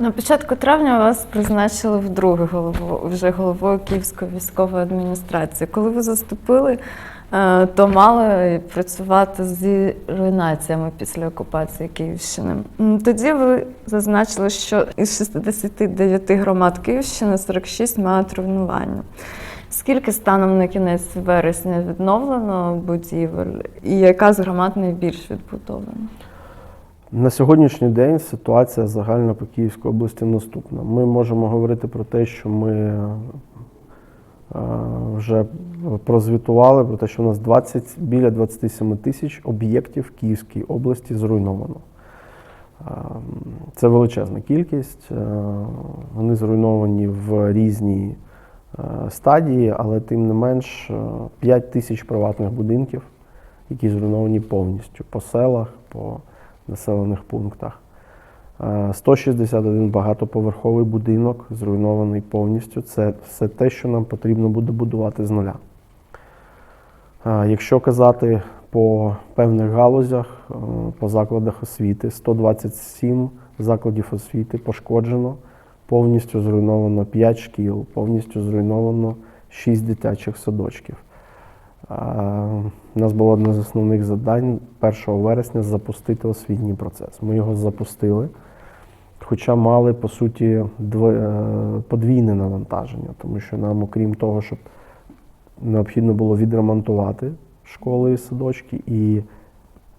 На початку травня вас призначили вдруге голову, вже головою Київської військової адміністрації. Коли ви заступили, е, то мали працювати зі руйнаціями після окупації Київщини. Тоді ви зазначили, що із 69 громад Київщини 46 мають руйнування. Скільки станом на кінець вересня відновлено будівель, і яка з громад найбільш відбудована? На сьогоднішній день ситуація загальна по Київській області наступна. Ми можемо говорити про те, що ми е, вже прозвітували про те, що у нас 20, біля 27 тисяч об'єктів в Київській області зруйновано. Е, Це величезна кількість. Е, Вони зруйновані в різній е, стадії, але тим не менш 5 тисяч приватних будинків, які зруйновані повністю по селах, по населених пунктах. Е, 161 багатоповерховий будинок зруйнований повністю. Це все те, що нам потрібно буде будувати з нуля. Е, Якщо казати по певних галузях, е, по закладах освіти, 127 закладів освіти пошкоджено, повністю зруйновано 5 шкіл, повністю зруйновано 6 дитячих садочків. У нас було одне з основних завдань 1 вересня запустити освітній процес. Ми його запустили, хоча мали по суті е, подвійне навантаження, тому що нам, окрім того, щоб необхідно було відремонтувати школи і садочки, і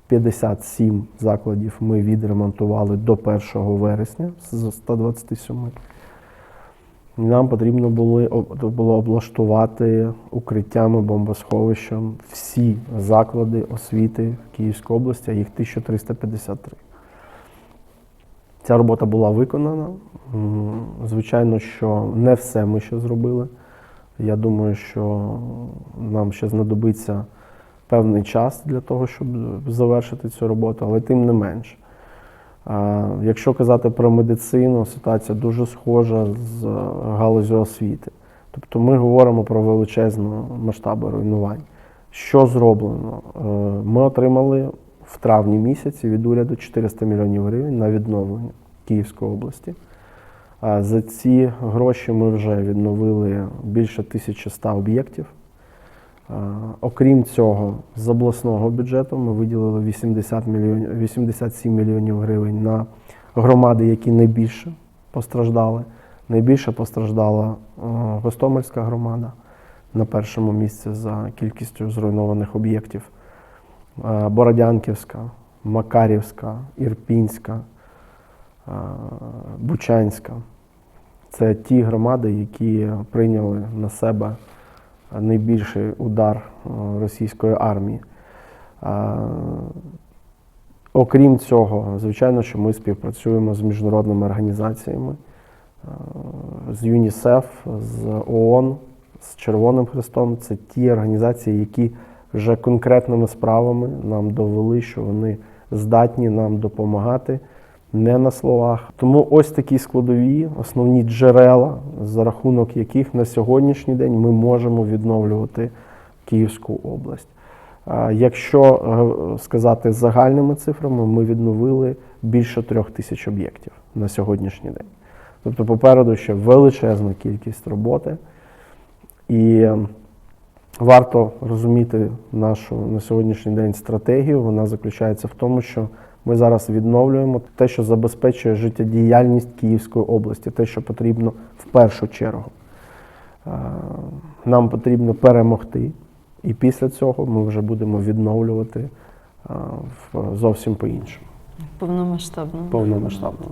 57 закладів ми відремонтували до 1 вересня з 127. Нам потрібно були, було облаштувати укриттями, бомбосховищем всі заклади освіти в Київській області, а їх 1353. Ця робота була виконана. Звичайно, що не все ми ще зробили. Я думаю, що нам ще знадобиться певний час для того, щоб завершити цю роботу, але тим не менш. Якщо казати про медицину, ситуація дуже схожа з е, галузю освіти. Тобто ми говоримо про величезні масштаби руйнувань. Що зроблено? Е, Ми отримали в травні місяці від уряду 400 мільйонів гривень на відновлення Київської області. За ці гроші ми вже відновили більше 1100 об'єктів. Окрім цього, з обласного бюджету ми виділили 80 мільйонів, 87 мільйонів гривень на громади, які найбільше постраждали. Найбільше постраждала Гостомельська громада на першому місці за кількістю зруйнованих об'єктів. Бородянківська, Макарівська, Ірпінська, Бучанська. Це ті громади, які прийняли на себе найбільший удар е, російської армії. Е, Окрім цього, звичайно, що ми співпрацюємо з міжнародними організаціями, е, з ЮНІСЕФ, з ООН, з Червоним Хрестом. Це ті організації, які вже конкретними справами нам довели, що вони здатні нам допомагати не на словах. Тому ось такі складові, основні джерела, за рахунок яких на сьогоднішній день ми можемо відновлювати Київську область. Якщо е, сказати загальними цифрами, ми відновили більше трьох тисяч об'єктів на сьогоднішній день. Тобто попереду ще величезна кількість роботи. І варто розуміти нашу на сьогоднішній день стратегію. Вона заключається в тому, що ми зараз відновлюємо те, що забезпечує життєдіяльність Київської області, те, що потрібно в першу чергу. Е, Нам потрібно перемогти, і після цього ми вже будемо відновлювати е, зовсім по-іншому, Повномасштабно. повномасштабно.